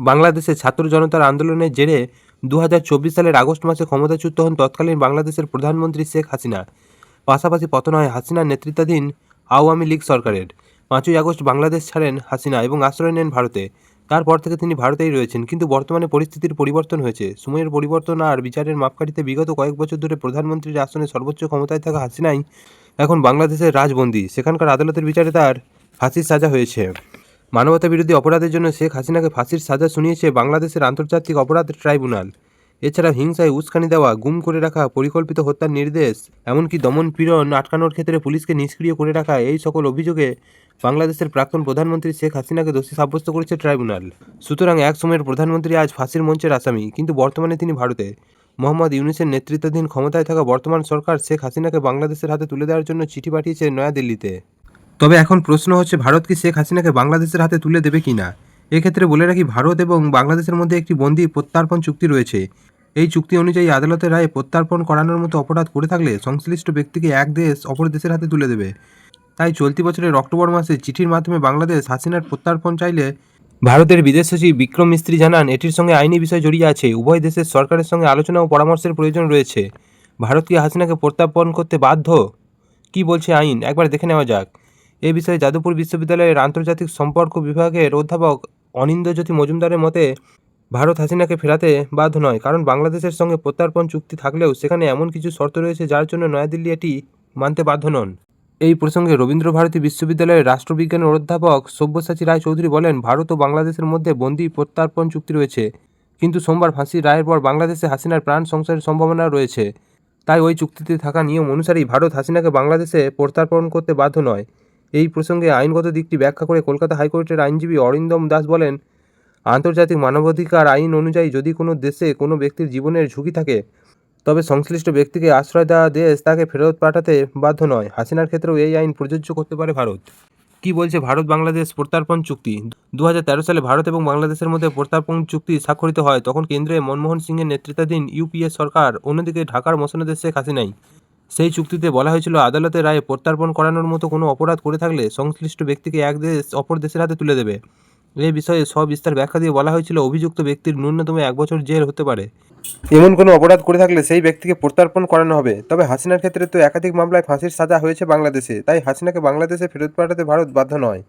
বাংলাদেশে ছাত্র জনতার আন্দোলনের জেরে দু হাজার চব্বিশ সালের আগস্ট মাসে ক্ষমতাচ্যুত হন তৎকালীন বাংলাদেশের প্রধানমন্ত্রী শেখ হাসিনা। পাশাপাশি পতন হয় হাসিনার নেতৃত্বাধীন আওয়ামী লীগ সরকারের। পাঁচই আগস্ট বাংলাদেশ ছাড়েন হাসিনা এবং আশ্রয় নেন ভারতে। তারপর থেকে তিনি ভারতেই রয়েছেন, কিন্তু বর্তমানে পরিস্থিতির পরিবর্তন হয়েছে। সময়ের পরিবর্তন আর বিচারের মাপকাঠিতে বিগত কয়েক বছর ধরে প্রধানমন্ত্রীর আসনে সর্বোচ্চ ক্ষমতায় থাকা হাসিনাই এখন বাংলাদেশের রাজবন্দী। সেখানকার আদালতের বিচারে তার ফাঁসির সাজা হয়েছে। মানবতা বিরোধী অপরাধের জন্য শেখ হাসিনাকে ফাঁসির সাজা শুনিয়েছে বাংলাদেশের আন্তর্জাতিক অপরাধ ট্রাইব্যুনাল। এছাড়া হিংসায় উস্কানি দেওয়া, গুম করে রাখা, পরিকল্পিত হত্যার নির্দেশ, এমনকি দমন পীড়ন আটকানোর ক্ষেত্রে পুলিশকে নিষ্ক্রিয় করে রাখা এই সকল অভিযোগে বাংলাদেশের প্রাক্তন প্রধানমন্ত্রী শেখ হাসিনাকে দোষী সাব্যস্ত করেছে ট্রাইব্যুনাল। সুতরাং এক সময়ের প্রধানমন্ত্রী আজ ফাঁসির মঞ্চের আসামি, কিন্তু বর্তমানে তিনি ভারতে। মোহাম্মদ ইউনুসের নেতৃত্বাধীন ক্ষমতায় থাকা বর্তমান সরকার শেখ হাসিনাকে বাংলাদেশের হাতে তুলে দেওয়ার জন্য চিঠি পাঠিয়েছে নয়াদিল্লিতে। তবে এখন প্রশ্ন হচ্ছে, ভারত কি শেখ হাসিনাকে বাংলাদেশের হাতে তুলে দেবে কি না এক্ষেত্রে বলে রাখি, ভারত এবং বাংলাদেশের মধ্যে একটি বন্দি প্রত্যার্পণ চুক্তি রয়েছে। এই চুক্তি অনুযায়ী আদালতের রায়ে প্রত্যার্পণ করানোর মতো অপরাধ করে থাকলে সংশ্লিষ্ট ব্যক্তিকে এক দেশ অপর দেশের হাতে তুলে দেবে। তাই চলতি বছরের অক্টোবর মাসে চিঠির মাধ্যমে বাংলাদেশ হাসিনার প্রত্যার্পণ চাইলে ভারতের বিদেশ সচিব বিক্রম মিস্ত্রি জানান, এটির সঙ্গে আইনি বিষয় জড়িয়ে আছে। উভয় দেশের সরকারের সঙ্গে আলোচনা ও পরামর্শের প্রয়োজন রয়েছে। ভারত কি হাসিনাকে প্রত্যার্পণ করতে বাধ্য? কি বলছে আইন? একবার দেখে নেওয়া যাক। এ বিষয়ে যাদবপুর বিশ্ববিদ্যালয়ের আন্তর্জাতিক সম্পর্ক বিভাগের অধ্যাপক অনিন্দ্যজ্যোতি মজুমদারের মতে, ভারত হাসিনাকে ফেরাতে বাধ্য নয়, কারণ বাংলাদেশের সঙ্গে প্রত্যার্পণ চুক্তি থাকলেও সেখানে এমন কিছু শর্ত রয়েছে যার জন্য নয়াদিল্লি এটি মানতে বাধ্য নন। এই প্রসঙ্গে রবীন্দ্রভারতী বিশ্ববিদ্যালয়ের রাষ্ট্রবিজ্ঞানের অধ্যাপক সব্যসাচী রায় চৌধুরী বলেন, ভারত ও বাংলাদেশের মধ্যে বন্দি প্রত্যার্পণ চুক্তি রয়েছে, কিন্তু সোমবার ফাঁসির রায়ের পর বাংলাদেশে হাসিনার প্রাণ সংশয়ের সম্ভাবনা রয়েছে। তাই ওই চুক্তিতে থাকা নিয়ম অনুসারেই ভারত হাসিনাকে বাংলাদেশে প্রত্যার্পণ করতে বাধ্য নয়। এই প্রসঙ্গে আইনগত দিকটি ব্যাখ্যা করে কলকাতা হাইকোর্টের আইনজীবী অরিন্দম দাস বলেন, আন্তর্জাতিক মানবাধিকার আইন অনুযায়ী যদি কোনো দেশে কোনো ব্যক্তির জীবনের ঝুঁকি থাকে, তবে সংশ্লিষ্ট ব্যক্তিকে আশ্রয় দেওয়া দেশ তাকে ফেরত পাঠাতে বাধ্য নয়। হাসিনার ক্ষেত্রেও এই আইন প্রযোজ্য করতে পারে ভারত। কি বলছে ভারত বাংলাদেশ প্রত্যার্পণ চুক্তি? দু হাজার তেরো সালে ভারত এবং বাংলাদেশের মধ্যে প্রত্যার্পণ চুক্তি স্বাক্ষরিত হয়, তখন কেন্দ্রে মনমোহন সিংয়ের নেতৃত্বাধীন ইউপিএ সরকার, অন্যদিকে ঢাকার মসনদে শেখ হাসিনাই। সেই চুক্তিতে বলা হয়েছিল, আদালতের রায়ে প্রত্যার্পণ করানোর মতো কোনো অপরাধ করে থাকলে সংশ্লিষ্ট ব্যক্তিকে এক দেশ, অপর দেশের হাতে তুলে দেবে। এ বিষয়ে সবিস্তার ব্যাখ্যা দিয়ে বলা হয়েছিল, অভিযুক্ত ব্যক্তির ন্যূনতম এক বছর জেল হতে পারে। এমন কোনো অপরাধ করে থাকলে সেই ব্যক্তিকে প্রত্যার্পণ করানো হবে। তবে হাসিনার ক্ষেত্রে তো একাধিক মামলায় ফাঁসির সাজা হয়েছে বাংলাদেশে, তাই হাসিনাকে বাংলাদেশে ফেরত পাঠাতে ভারত বাধ্য নয়।